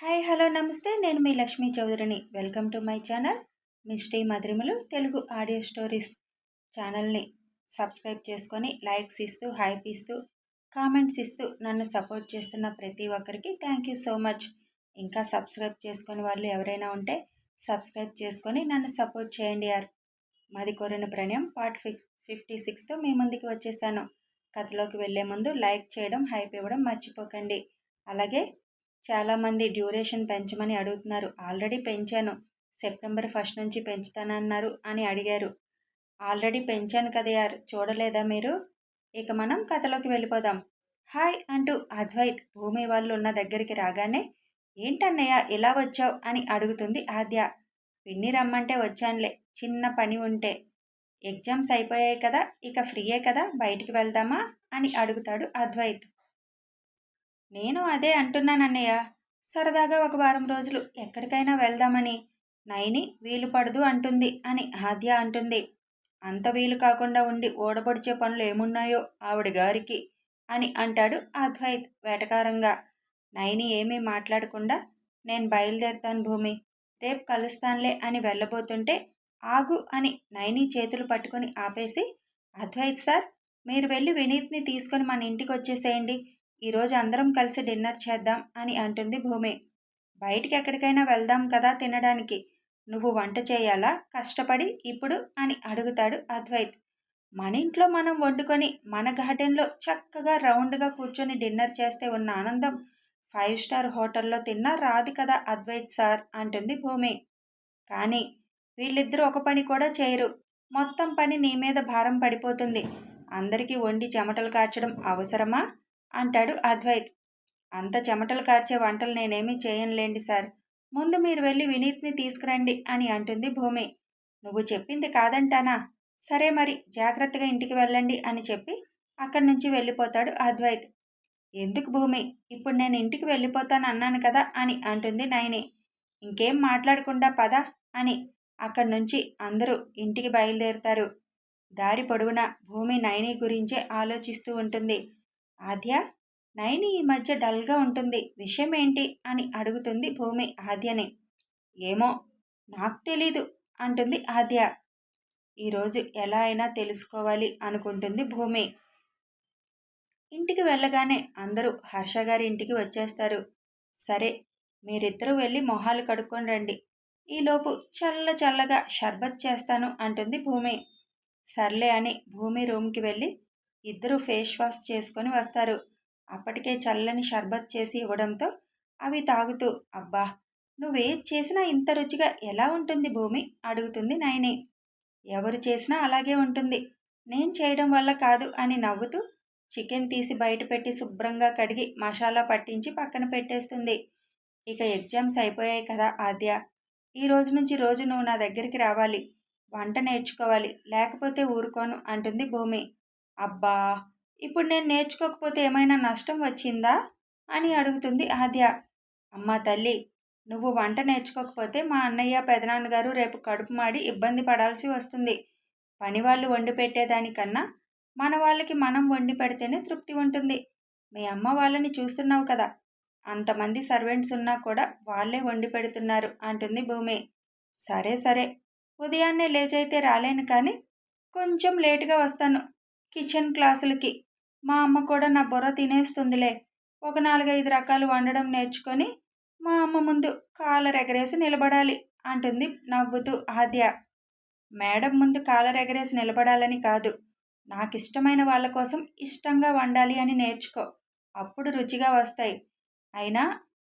Hi hello నమస్తే. నేను మీ Lakshmi చౌదరిని. Welcome to my channel misty మధురిములు Telugu audio stories ఛానల్ని సబ్స్క్రైబ్ చేసుకొని లైక్స్ ఇస్తూ హైప్ ఇస్తూ కామెంట్స్ ఇస్తూ నన్ను సపోర్ట్ చేస్తున్న ప్రతి ఒక్కరికి థ్యాంక్ యూ సో మచ్. ఇంకా సబ్స్క్రైబ్ చేసుకుని వాళ్ళు ఎవరైనా ఉంటే సబ్స్క్రైబ్ చేసుకొని నన్ను సపోర్ట్ చేయండి యార్. మాది కోరిన ప్రణయం. పార్ట్ ఫిఫ్ ఫిఫ్టీ సిక్స్తో మీ ముందుకు వచ్చేసాను. కథలోకి వెళ్ళే ముందు లైక్ చేయడం హైప్ ఇవ్వడం మర్చిపోకండి. అలాగే చాలామంది డ్యూరేషన్ పెంచమని అడుగుతున్నారు. ఆల్రెడీ పెంచాను. సెప్టెంబర్ ఫస్ట్ నుంచి పెంచుతానన్నారు అని అడిగారు. ఆల్రెడీ పెంచాను కదా యార్ చూడలేదా మీరు? ఇక మనం కథలోకి వెళ్ళిపోదాం. హాయ్ అంటూ అద్వైత్ భూమి వాళ్ళు ఉన్న దగ్గరికి రాగానే ఏంటన్నయ్య ఇలా వచ్చావు? అని అడుగుతుంది ఆద్య. పిన్ని రమ్మంటే వచ్చానులే చిన్న పని ఉంటే. ఎగ్జామ్స్ అయిపోయాయి కదా ఇక ఫ్రీయే కదా బయటికి వెళ్దామా? అని అడుగుతాడు అద్వైత్. నేను అదే అంటున్నానన్నయ్య. సరదాగా ఒక వారం రోజులు ఎక్కడికైనా వెళ్దామని. నైని వీలు పడదు అంటుంది అని ఆద్య అంటుంది. అంత వీలు కాకుండా ఉండి ఓడబడిచే పనులు ఏమున్నాయో ఆవిడ గారికి అని అంటాడు అద్వైత్ వేటకారంగా. నైని ఏమీ మాట్లాడకుండా నేను బయలుదేరుతాను భూమి రేపు కలుస్తానులే అని వెళ్ళబోతుంటే ఆగు అని నైని చేతులు పట్టుకొని ఆపేసి అద్వైత్ సార్ మీరు వెళ్ళి వినీత్ని తీసుకొని మన ఇంటికి వచ్చేసేయండి. ఈరోజు అందరం కలిసి డిన్నర్ చేద్దాం అని అంటుంది భూమి. బయటికి ఎక్కడికైనా వెళ్దాం కదా తినడానికి. నువ్వు వంట చేయాలా? కష్టపడి ఇప్పుడు అని అడుగుతాడు అద్వైత్. మన ఇంట్లో మనం వండుకొని మన గార్డెన్లో చక్కగా రౌండ్గా కూర్చొని డిన్నర్ చేస్తే ఉన్న ఆనందం ఫైవ్ స్టార్ హోటల్లో తిన్నా రాదు కదా అద్వైత్ సార్ అంటుంది భూమి. కానీ వీళ్ళిద్దరూ ఒక పని కూడా చేయరు. మొత్తం పని నీ మీద భారం పడిపోతుంది. అందరికీ వండి చెమటలు కార్చడం అవసరమా? అంటాడు అద్వైత్. అంత చెమటలు కార్చే వంటలు నేనేమీ చేయనులేండి సార్. ముందు మీరు వెళ్ళి వినీత్ని తీసుకురండి అని అంటుంది భూమి. నువ్వు చెప్పింది కాదంటానా? సరే మరి జాగ్రత్తగా ఇంటికి వెళ్ళండి అని చెప్పి అక్కడి నుంచి వెళ్ళిపోతాడు అద్వైత్. ఎందుకు భూమి? ఇప్పుడు నేను ఇంటికి వెళ్ళిపోతాను అన్నాను కదా అని అంటుంది నయని. ఇంకేం మాట్లాడకుండా పద అని అక్కడి నుంచి అందరూ ఇంటికి బయలుదేరుతారు. దారి పొడవునా భూమి నయని గురించే ఆలోచిస్తూ ఉంటుంది. ఆద్య నైని ఈ మధ్య డల్గా ఉంటుంది. విషయం ఏంటి అని అడుగుతుంది భూమి ఆద్యని. ఏమో నాకు తెలీదు అంటుంది ఆద్య. ఈరోజు ఎలా అయినా తెలుసుకోవాలి అనుకుంటుంది భూమి. ఇంటికి వెళ్ళగానే అందరూ హర్ష గారి ఇంటికి వచ్చేస్తారు. సరే మీరిద్దరూ వెళ్ళి మొహాలు కడుక్కొని రండి. ఈలోపు చల్ల చల్లగా షర్బత్ చేస్తాను అంటుంది భూమి. సర్లే అని భూమి రూమ్కి వెళ్ళి ఇద్దరు ఫేస్ వాష్ చేసుకొని వస్తారు. అప్పటికే చల్లని షర్బత్ చేసి ఇవ్వడంతో అవి తాగుతూ అబ్బా నువ్వేది చేసినా ఇంత రుచిగా ఎలా ఉంటుంది భూమి? అడుగుతుంది నయని. ఎవరు చేసినా అలాగే ఉంటుంది. నేను చేయడం వల్ల కాదు అని నవ్వుతూ చికెన్ తీసి బయట పెట్టి శుభ్రంగా కడిగి మసాలా పట్టించి పక్కన పెట్టేస్తుంది. ఇక ఎగ్జామ్స్ అయిపోయాయి కదా ఆద్య. ఈ రోజు నుంచి రోజు నువ్వు నా దగ్గరికి రావాలి. వంట నేర్చుకోవాలి. లేకపోతే ఊరుకోను అంటుంది భూమి. అబ్బా! ఇప్పుడు నేను నేర్చుకోకపోతే ఏమైనా నష్టం వచ్చిందా? అని అడుగుతుంది ఆద్య. అమ్మ తల్లి నువ్వు వంట నేర్చుకోకపోతే మా అన్నయ్య పెదనాన్నగారు రేపు కడుపు మాడి ఇబ్బంది పడాల్సి వస్తుంది. పని వాళ్ళు వండి పెట్టేదానికన్నా మన వాళ్ళకి మనం వండి పెడితేనే తృప్తి ఉంటుంది. మీ అమ్మ వాళ్ళని చూస్తున్నావు కదా! అంతమంది సర్వెంట్స్ ఉన్నా కూడా వాళ్ళే వండి పెడుతున్నారు అంటుంది భూమి. సరే సరే ఉదయాన్నే లేచైతే రాలేను కానీ కొంచెం లేటుగా వస్తాను. కిచెన్ క్లాసులకి. మా అమ్మ కూడా నా బుర్ర తినేస్తుందిలే. ఒక నాలుగైదు రకాలు వండడం నేర్చుకొని మా అమ్మ ముందు కాలర్ ఎగరేసి నిలబడాలి అంటుంది నవ్వుతూ ఆద్య. మేడం ముందు కాలర్ ఎగరేసి నిలబడాలని కాదు. నాకు ఇష్టమైన వాళ్ళ కోసం ఇష్టంగా వండాలి అని నేర్చుకో. అప్పుడు రుచిగా వస్తాయి. అయినా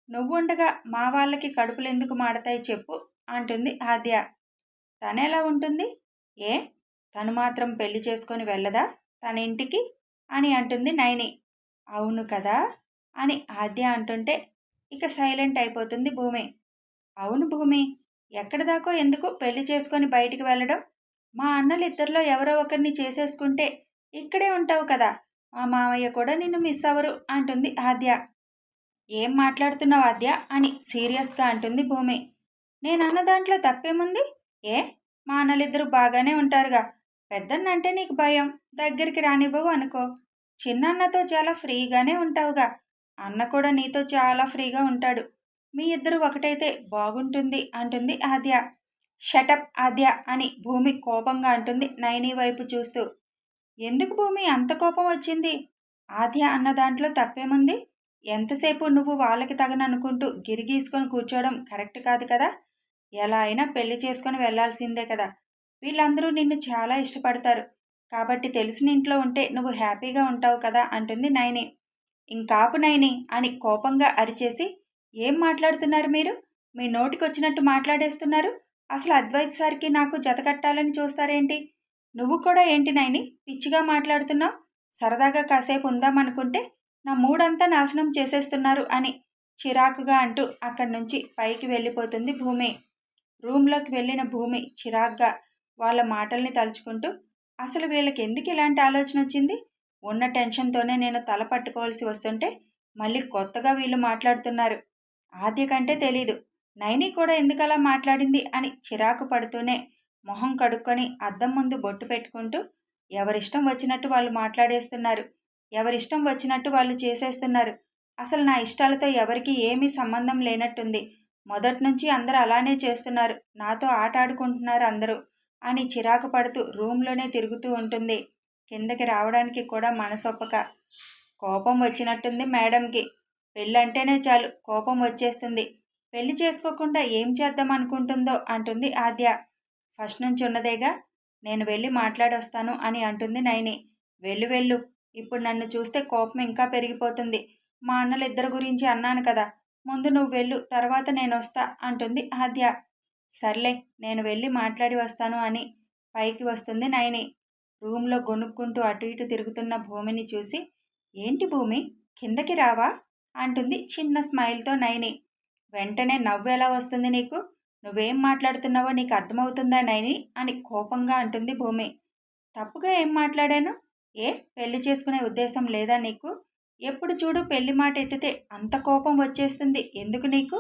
నువ్వుండగా మా వాళ్ళకి కడుపులు ఎందుకు మాడతాయి చెప్పు అంటుంది ఆద్య. తనెలా ఉంటుంది? ఏ? తను మాత్రం పెళ్ళి చేసుకొని వెళ్ళదా? తన ఇంటికి అని అంటుంది నైని. అవును కదా? అని ఆద్య అంటుంటే ఇక సైలెంట్ అయిపోతుంది భూమి. అవును భూమి ఎక్కడి దాకో ఎందుకు పెళ్ళి చేసుకొని బయటికి వెళ్ళడం? మా అన్నలు ఇద్దరిలో ఎవరో ఒకరిని చేసేసుకుంటే ఇక్కడే ఉంటావు కదా? మా మామయ్య కూడా నిన్ను మిస్ అవ్వరు అంటుంది ఆద్య. ఏం మాట్లాడుతున్నావు ఆద్య? అని సీరియస్గా అంటుంది భూమి. నేను అన్న దాంట్లో తప్పేముంది? ఏ? మా అన్నలిద్దరూ బాగానే ఉంటారుగా. పెద్దన్నంటే నీకు భయం. దగ్గరికి రానివ్వవు అనుకో. చిన్నన్నతో చాలా ఫ్రీగానే ఉంటావుగా. అన్న కూడా నీతో చాలా ఫ్రీగా ఉంటాడు. మీ ఇద్దరు ఒకటైతే బాగుంటుంది అంటుంది ఆద్య. షటప్ ఆద్య అని భూమి కోపంగా అంటుంది నైని వైపు చూస్తూ. ఎందుకు భూమి? అంత కోపం వచ్చింది? ఆద్య అన్న దాంట్లో తప్పేముంది? ఎంతసేపు నువ్వు వాళ్ళకి తగననుకుంటూ గిరిగీసుకొని కూర్చోవడం కరెక్ట్ కాదు కదా? ఎలా అయినా పెళ్ళి చేసుకొని వెళ్ళాల్సిందే కదా? వీళ్ళందరూ నిన్ను చాలా ఇష్టపడతారు. కాబట్టి తెలిసిన ఇంట్లో ఉంటే నువ్వు హ్యాపీగా ఉంటావు కదా అంటుంది నైని. ఇంకాపు నైని అని కోపంగా అరిచేసి ఏం మాట్లాడుతున్నారు మీరు? మీ నోటికొచ్చినట్టు మాట్లాడేస్తున్నారు? అసలు అద్వైత్ సార్కి నాకు జతకట్టాలని చూస్తారేంటి? నువ్వు కూడా ఏంటి నైని? పిచ్చిగా మాట్లాడుతున్నావు? సరదాగా కాసేపు ఉందామనుకుంటే నా మూడంతా నాశనం చేసేస్తున్నారు అని చిరాకుగా అంటూ అక్కడి నుంచి పైకి వెళ్ళిపోతుంది భూమి. రూమ్లోకి వెళ్ళిన భూమి చిరాగ్గా వాళ్ళ మాటల్ని తలుచుకుంటూ అసలు వీళ్ళకి ఎందుకు ఇలాంటి ఆలోచన వచ్చింది ఉన్న టెన్షన్తోనే నేను తల పట్టుకోవాల్సి వస్తుంటే మళ్ళీ కొత్తగా వీళ్ళు మాట్లాడుతున్నారు. ఆద్య కంటే తెలీదు. నైని కూడా ఎందుకలా మాట్లాడింది? అని చిరాకు పడుతూనే మొహం కడుక్కొని అద్దం ముందు బొట్టు పెట్టుకుంటూ ఎవరిష్టం వచ్చినట్టు వాళ్ళు మాట్లాడేస్తున్నారు. ఎవరిష్టం వచ్చినట్టు వాళ్ళు చేసేస్తున్నారు. అసలు నా ఇష్టాలతో ఎవరికి ఏమీ సంబంధం లేనట్టుంది. మొదటి నుంచి అందరూ అలానే చేస్తున్నారు. నాతో ఆట ఆడుకుంటున్నారు అందరూ. అని చిరాకు పడుతూ రూమ్లోనే తిరుగుతూ ఉంటుంది. కిందకి రావడానికి కూడా మనసొప్పక. కోపం వచ్చినట్టుంది మేడంకి. పెళ్ళంటేనే చాలు కోపం వచ్చేస్తుంది. పెళ్ళి చేసుకోకుండా ఏం చేద్దాం అనుకుంటుందో అంటుంది ఆద్య. ఫస్ట్ నుంచి ఉన్నదేగా? నేను వెళ్ళి మాట్లాడొస్తాను అని అంటుంది నైని. వెళ్ళు వెళ్ళు. ఇప్పుడు నన్ను చూస్తే కోపం ఇంకా పెరిగిపోతుంది. మా అన్నలిద్దరి గురించి అన్నాను కదా. ముందు నువ్వు వెళ్ళు తర్వాత నేను వస్తా అంటుంది ఆద్య. సర్లే నేను వెళ్ళి మాట్లాడి వస్తాను అని పైకి వస్తుంది నైని. రూమ్లో గొనుక్కుంటూ అటు ఇటు తిరుగుతున్న భూమిని చూసి ఏంటి భూమి? కిందకి రావా? అంటుంది చిన్న స్మైల్తో నైని. వెంటనే నవ్వు ఎలా వస్తుంది నీకు? నువ్వేం మాట్లాడుతున్నావో నీకు అర్థమవుతుందా నైని? అని కోపంగా అంటుంది భూమి. తప్పుగా ఏం మాట్లాడాను? ఏ పెళ్ళి చేసుకునే ఉద్దేశం లేదా నీకు? ఎప్పుడు చూడు పెళ్ళి మాట ఎత్తితే అంత కోపం వచ్చేస్తుంది. ఎందుకు నీకు?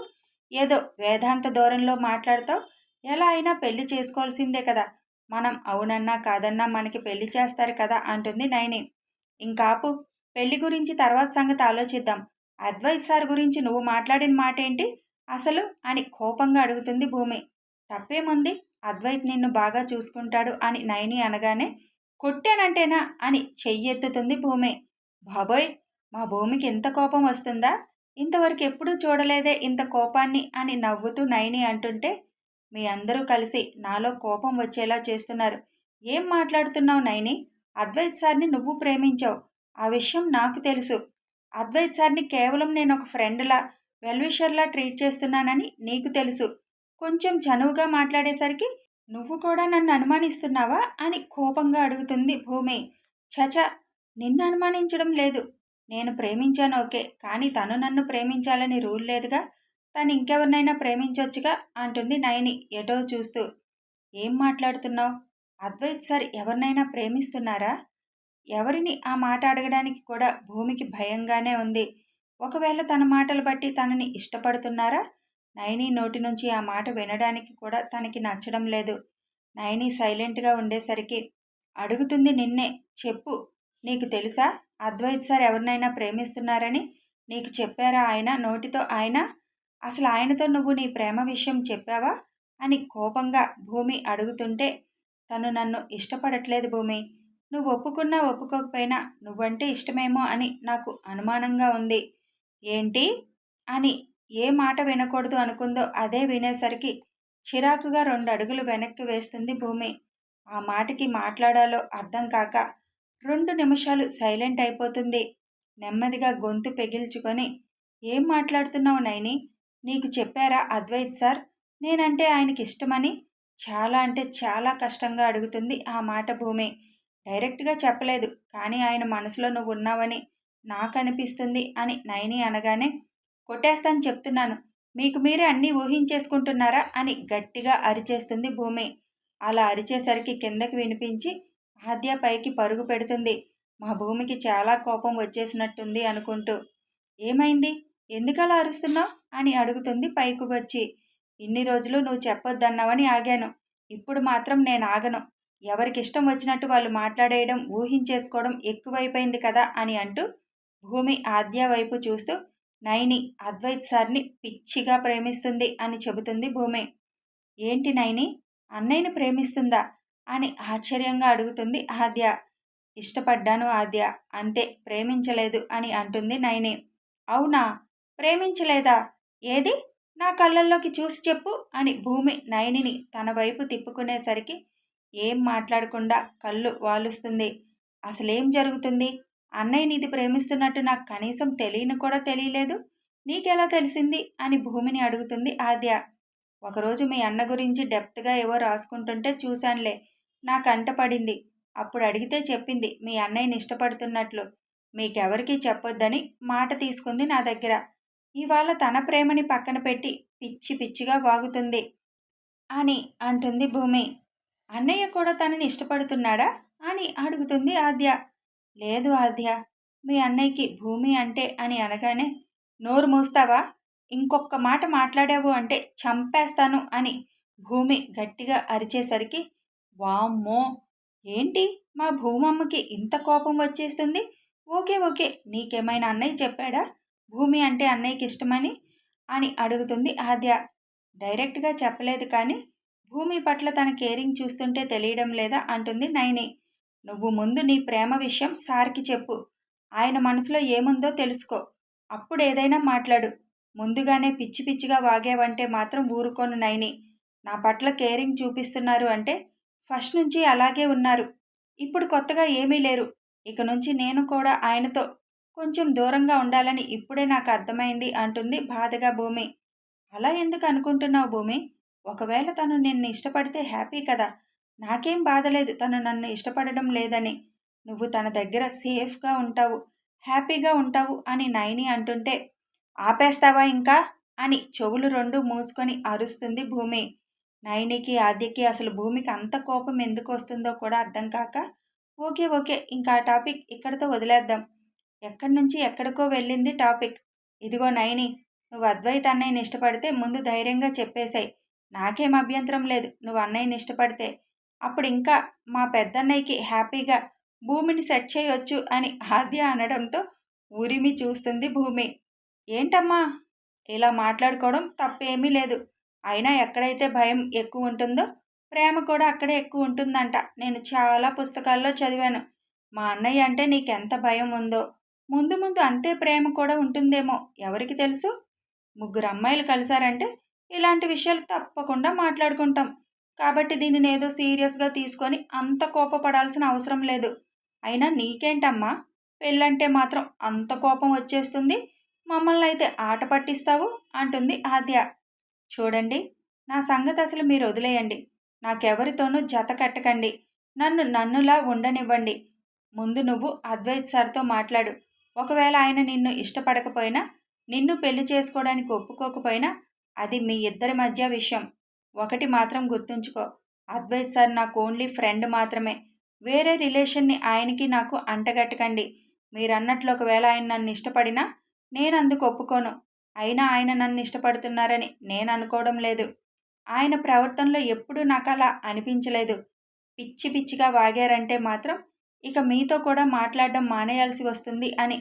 ఏదో వేదాంత ధోరణిలో మాట్లాడతావు? ఎలా అయినా పెళ్ళి చేసుకోవాల్సిందే కదా. మనం అవునన్నా కాదన్నా మనకి పెళ్ళి చేస్తారు కదా అంటుంది నైని. ఇంకాపు పెళ్ళి గురించి తర్వాత సంగతి ఆలోచిద్దాం. అద్వైత్ సార్ గురించి నువ్వు మాట్లాడిన మాట ఏంటి అసలు? అని కోపంగా అడుగుతుంది భూమి. తప్పేముంది? అద్వైత్ నిన్ను బాగా చూసుకుంటాడు అని నయని అనగానే కొట్టానంటేనా? అని చెయ్యెత్తుతుంది భూమి. బాబోయ్ మా భూమికి ఎంత కోపం వస్తుందా? ఇంతవరకు ఎప్పుడూ చూడలేదే ఇంత కోపాన్ని అని నవ్వుతూ నయని అంటుంటే మీ అందరూ కలిసి నాలో కోపం వచ్చేలా చేస్తున్నారు. ఏం మాట్లాడుతున్నావు నైని? అద్వైత్ సార్ని నువ్వు ప్రేమించావు. ఆ విషయం నాకు తెలుసు. అద్వైత్ సార్ని కేవలం నేను ఒక ఫ్రెండ్లా వెల్విషర్లా ట్రీట్ చేస్తున్నానని నీకు తెలుసు. కొంచెం చనువుగా మాట్లాడేసరికి నువ్వు కూడా నన్ను అనుమానిస్తున్నావా అని కోపంగా అడుగుతుంది భూమి. చచ నిన్ను అనుమానించడం లేదు. నేను ప్రేమించాను ఓకే. కానీ తను నన్ను ప్రేమించాలని రూల్ లేదుగా. తను ఇంకెవరినైనా ప్రేమించవచ్చుగా అంటుంది నయని ఎటో చూస్తూ. ఏం మాట్లాడుతున్నావు? అద్వైత్ సార్ ఎవరినైనా ప్రేమిస్తున్నారా? ఎవరిని? ఆ మాట అడగడానికి కూడా భూమికి భయంగానే ఉంది. ఒకవేళ తన మాటలు బట్టి తనని ఇష్టపడుతున్నారా? నయని నోటి నుంచి ఆ మాట వినడానికి కూడా తనకి నచ్చడం లేదు. నయని సైలెంట్గా ఉండేసరికి అడుగుతుంది నిన్నే చెప్పు. నీకు తెలుసా? అద్వైత్ సార్ ఎవరినైనా ప్రేమిస్తున్నారని నీకు చెప్పారా ఆయన? నోటితో ఆయన? అసలు ఆయనతో నువ్వు నీ ప్రేమ విషయం చెప్పావా? అని కోపంగా భూమి అడుగుతుంటే తను నన్ను ఇష్టపడట్లేదు భూమి. నువ్వు ఒప్పుకున్నా ఒప్పుకోకపోయినా నువ్వంటే ఇష్టమేమో అని నాకు అనుమానంగా ఉంది. ఏంటి? అని ఏ మాట వినకూడదు అనుకుందో అదే వినేసరికి చిరాకుగా రెండు అడుగులు వెనక్కి వేస్తుంది భూమి. ఆ మాటకి మాట్లాడాలో అర్థం కాక రెండు నిమిషాలు సైలెంట్ అయిపోతుంది. నెమ్మదిగా గొంతు పెగిల్చుకొని ఏం మాట్లాడుతున్నావు నైని? నీకు చెప్పారా అద్వైత్ సార్? నేనంటే ఆయనకి ఇష్టమని? చాలా అంటే చాలా కష్టంగా అడుగుతుంది ఆ మాట భూమి. డైరెక్ట్గా చెప్పలేదు కానీ ఆయన మనసులో నువ్వు ఉన్నావని నాకు అనిపిస్తుంది అని నైని అనగానే కొట్టేస్తాను చెప్తున్నాను. మీకు మీరే అన్నీ ఊహించేసుకుంటున్నారా? అని గట్టిగా అరిచేస్తుంది భూమి. అలా అరిచేసరికి కిందకి వినిపించి ఆద్య పైకి పరుగు పెడుతుంది. మా భూమికి చాలా కోపం వచ్చేసినట్టుంది అనుకుంటూ. ఏమైంది? ఎందుకలా అరుస్తున్నావు? అని అడుగుతుంది పైకి వచ్చి. ఇన్ని రోజులు నువ్వు చెప్పొద్దన్నావని ఆగాను. ఇప్పుడు మాత్రం నేను ఆగను. ఎవరికి ఇష్టం వచ్చినట్టు వాళ్ళు మాట్లాడేయడం ఊహించేసుకోవడం ఎక్కువైపోయింది కదా అని అంటూ భూమి ఆద్య వైపు చూస్తూ నైని అద్వైత్ సార్ని పిచ్చిగా ప్రేమిస్తుంది అని చెబుతుంది భూమి. ఏంటి నైని? అన్నయ్యని ప్రేమిస్తుందా? అని ఆశ్చర్యంగా అడుగుతుంది ఆద్య. ఇష్టపడ్డాను ఆద్య. అంతే ప్రేమించలేదు అని అంటుంది నైని. అవునా? ప్రేమించలేదా? ఏది? నా కళ్ళల్లోకి చూసి చెప్పు అని భూమి నయనిని తన వైపు తిప్పుకునేసరికి ఏం మాట్లాడకుండా కళ్ళు వాలుస్తుంది. అసలేం జరుగుతుంది? అన్నయ్య నీది ప్రేమిస్తున్నట్టు నాకు కనీసం తెలియని కూడా తెలియలేదు. నీకెలా తెలిసింది? అని భూమిని అడుగుతుంది ఆద్య. ఒకరోజు మీ అన్న గురించి డెప్త్గా ఏవో రాసుకుంటుంటే చూశానులే. నా కంట పడింది. అప్పుడు అడిగితే చెప్పింది మీ అన్నయ్యని ఇష్టపడుతున్నట్లు. మీకెవరికీ చెప్పొద్దని మాట తీసుకుంది నా దగ్గర. ఇవాళ తన ప్రేమని పక్కన పెట్టి పిచ్చి పిచ్చిగా వాగుతుంది అని అంటుంది భూమి. అన్నయ్య కూడా తనని ఇష్టపడుతున్నాడా? అని అడుగుతుంది ఆద్య. లేదు ఆద్య. మీ అన్నయ్యకి భూమి అంటే అని అనగానే నోరు మూస్తావా? ఇంకొక మాట మాట్లాడావు అంటే చంపేస్తాను అని భూమి గట్టిగా అరిచేసరికి వామ్మో! ఏంటి? మా భూమమ్మకి ఇంత కోపం వచ్చేస్తుంది? Okay okay. నీకేమైనా అన్నయ్య చెప్పాడా? భూమి అంటే అన్నయ్యకి ఇష్టమని? అని అడుగుతుంది ఆద్య. డైరెక్ట్గా చెప్పలేదు కానీ భూమి పట్ల తన కేరింగ్ చూస్తుంటే తెలియడం లేదా అంటుంది నైని. నువ్వు ముందు నీ ప్రేమ విషయం సార్కి చెప్పు. ఆయన మనసులో ఏముందో తెలుసుకో. అప్పుడు ఏదైనా మాట్లాడు. ముందుగానే పిచ్చి పిచ్చిగా వాగేవంటే మాత్రం ఊరుకోను నైని. నా పట్ల కేరింగ్ చూపిస్తున్నారు అంటే ఫస్ట్ నుంచి అలాగే ఉన్నారు. ఇప్పుడు కొత్తగా ఏమీ లేరు. ఇక నుంచి నేను కూడా ఆయనతో కొంచెం దూరంగా ఉండాలని ఇప్పుడే నాకు అర్థమైంది అంటుంది బాధగా భూమి. అలా ఎందుకు అనుకుంటున్నావు భూమి? ఒకవేళ తను నిన్ను ఇష్టపడితే హ్యాపీ కదా. నాకేం బాధలేదు తను నన్ను ఇష్టపడడం లేదని. నువ్వు తన దగ్గర సేఫ్గా ఉంటావు హ్యాపీగా ఉంటావు అని నైని అంటుంటే ఆపేస్తావా ఇంకా? అని చెవులు రెండు మూసుకొని అరుస్తుంది భూమి. నయనికి ఆద్యకి అసలు భూమికి అంత కోపం ఎందుకు వస్తుందో కూడా అర్థం కాక ఓకే ఓకే ఇంకా ఆ టాపిక్ ఇక్కడితో వదిలేద్దాం. ఎక్కడి నుంచి ఎక్కడికో వెళ్ళింది టాపిక్. ఇదిగో నైని నువ్వు అద్వైత అన్నయ్యని ఇష్టపడితే ముందు ధైర్యంగా చెప్పేశాయి. నాకేం అభ్యంతరం లేదు నువ్వు అన్నయ్యని ఇష్టపడితే. అప్పుడు ఇంకా మా పెద్దన్నయ్యకి హ్యాపీగా భూమిని సెట్ చేయొచ్చు అని ఆద్య అనడంతో ఉరిమి చూస్తుంది భూమి. ఏంటమ్మా? ఇలా మాట్లాడుకోవడం తప్పేమీ లేదు. అయినా ఎక్కడైతే భయం ఎక్కువ ఉంటుందో ప్రేమ కూడా అక్కడే ఎక్కువ ఉంటుందంట నేను చాలా పుస్తకాల్లో చదివాను. మా అన్నయ్య అంటే నీకెంత భయం ఉందో ముందు ముందు అంతే ప్రేమ కూడా ఉంటుందేమో. ఎవరికి తెలుసు? ముగ్గురు అమ్మాయిలు కలిశారంటే ఇలాంటి విషయాలు తప్పకుండా మాట్లాడుకుంటాం. కాబట్టి దీనిని ఏదో సీరియస్గా తీసుకొని అంత కోపపడాల్సిన అవసరం లేదు. అయినా నీకేంటమ్మా? పెళ్ళంటే మాత్రం అంత కోపం వచ్చేస్తుంది. మమ్మల్ని అయితే ఆట పట్టిస్తావు అంటుంది ఆద్య. చూడండి నా సంగతి అసలు మీరు వదిలేయండి. నాకెవరితోనూ జత కట్టకండి. నన్ను నన్నులా ఉండనివ్వండి. ముందు నువ్వు అద్వైత్ సార్తో మాట్లాడు. ఒకవేళ ఆయన నిన్ను ఇష్టపడకపోయినా నిన్ను పెళ్ళి చేసుకోవడానికి ఒప్పుకోకపోయినా అది మీ ఇద్దరి మధ్య విషయం. ఒకటి మాత్రం గుర్తుంచుకో. అద్వైత్ సార్ నాకు ఓన్లీ ఫ్రెండ్ మాత్రమే. వేరే రిలేషన్ని ఆయనకి నాకు అంటగట్టకండి. మీరన్నట్లు ఒకవేళ ఆయన నన్ను ఇష్టపడినా నేను అందుకు ఒప్పుకోను. అయినా ఆయన నన్ను ఇష్టపడుతున్నారని నేను అనుకోవడం లేదు. ఆయన ప్రవర్తనలో ఎప్పుడూ నాకు అలా అనిపించలేదు. పిచ్చి పిచ్చిగా వాగారంటే మాత్రం ఇక మీతో కూడా మాట్లాడడం మానేయాల్సి వస్తుంది అని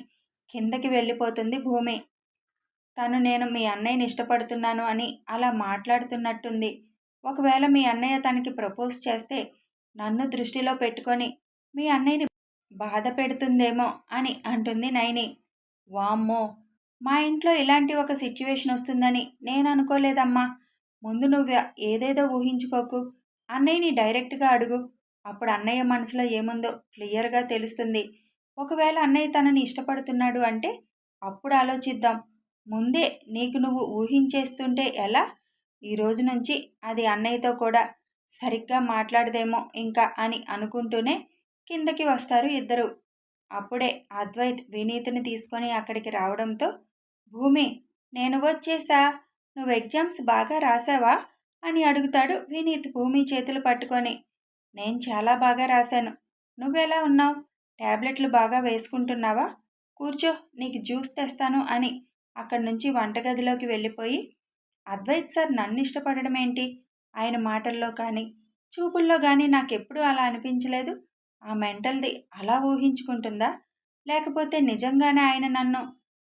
కిందకి వెళ్ళిపోతుంది భూమి. తను నేను మీ అన్నయ్యని ఇష్టపడుతున్నాను అని అలా మాట్లాడుతున్నట్టుంది. ఒకవేళ మీ అన్నయ్య తనకి ప్రపోజ్ చేస్తే నన్ను దృష్టిలో పెట్టుకొని మీ అన్నయ్యని బాధ పెడుతుందేమో అని అంటుంది నైని. వామ్మో! మా ఇంట్లో ఇలాంటి ఒక సిచ్యువేషన్ వస్తుందని నేను అనుకోలేదమ్మా. ముందు నువ్వు ఏదేదో ఊహించుకోకు. అన్నయ్యని డైరెక్ట్గా అడుగు. అప్పుడు అన్నయ్య మనసులో ఏముందో క్లియర్గా తెలుస్తుంది. ఒకవేళ అన్నయ్య తనని ఇష్టపడుతున్నాడు అంటే అప్పుడు ఆలోచిద్దాం. ముందే నీకు నువ్వు ఊహించేస్తుంటే ఎలా? ఈ రోజు నుంచి అది అన్నయ్యతో కూడా సరిగ్గా మాట్లాడదేమో ఇంకా అని అనుకుంటూనే కిందకి వస్తారు ఇద్దరు. అప్పుడే అద్వైత్ వినీతిని తీసుకొని అక్కడికి రావడంతో భూమి నేను వచ్చేసా? నువ్వు ఎగ్జామ్స్ బాగా రాసావా? అని అడుగుతాడు వినీత్ భూమి చేతులు పట్టుకొని. నేను చాలా బాగా రాశాను. నువ్వెలా ఉన్నావు? ట్యాబ్లెట్లు బాగా వేసుకుంటున్నావా? కూర్చో నీకు జ్యూస్ తెస్తాను అని అక్కడి నుంచి వంటగదిలోకి వెళ్ళిపోయి అద్వైత్ సార్ నన్ను ఇష్టపడడం ఏంటి ఆయన మాటల్లో కానీ చూపుల్లో కానీ నాకెప్పుడు అలా అనిపించలేదు. ఆ మెంటల్ది అలా ఊహించుకుంటుందా? లేకపోతే నిజంగానే ఆయన నన్ను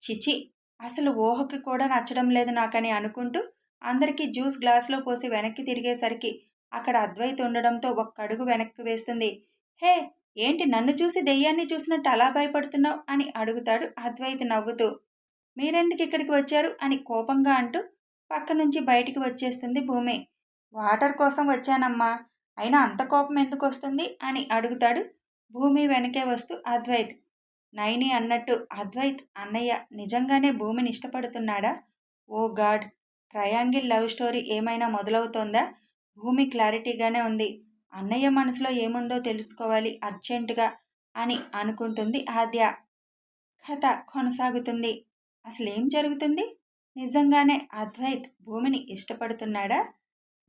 చిచి అసలు ఊహకి కూడా నచ్చడం లేదు నాకని అనుకుంటూ అందరికీ జ్యూస్ గ్లాసులో పోసి వెనక్కి తిరిగేసరికి అక్కడ అద్వైత్ ఉండడంతో ఒక్క అడుగు వెనక్కి వేస్తుంది. హే ఏంటి నన్ను చూసి దెయ్యాన్ని చూసినట్టు అలా భయపడుతున్నావు? అని అడుగుతాడు అద్వైత్ నవ్వుతూ. మీరెందుకు ఇక్కడికి వచ్చారు? అని కోపంగా అంటూ పక్క నుంచి బయటికి వచ్చేస్తుంది భూమి. వాటర్ కోసం వచ్చానమ్మా అయినా అంత కోపం ఎందుకు వస్తుంది అని అడుగుతాడు భూమి వెనకే వస్తూ అద్వైత్. నైని అన్నట్టు అద్వైత్ అన్నయ్య నిజంగానే భూమిని ఇష్టపడుతున్నాడా? Oh God! Triangle love story ఏమైనా మొదలవుతోందా? భూమి క్లారిటీగానే ఉంది. అన్నయ్య మనసులో ఏముందో తెలుసుకోవాలి అర్జెంటుగా అని అనుకుంటుంది ఆద్య. కథ కొనసాగుతుంది. అసలు ఏం జరుగుతుంది? నిజంగానే అద్వైత్ భూమిని ఇష్టపడుతున్నాడా?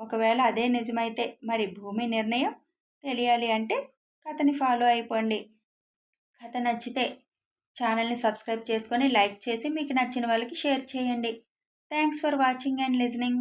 ఒకవేళ అదే నిజమైతే మరి భూమి నిర్ణయం తెలియాలి అంటే కథని ఫాలో అయిపోండి. కథ నచ్చితే ఛానల్ని సబ్స్క్రైబ్ చేసుకొని లైక్ చేసి మీకు నచ్చిన వాళ్ళకి షేర్ చేయండి. Thanks for watching and listening.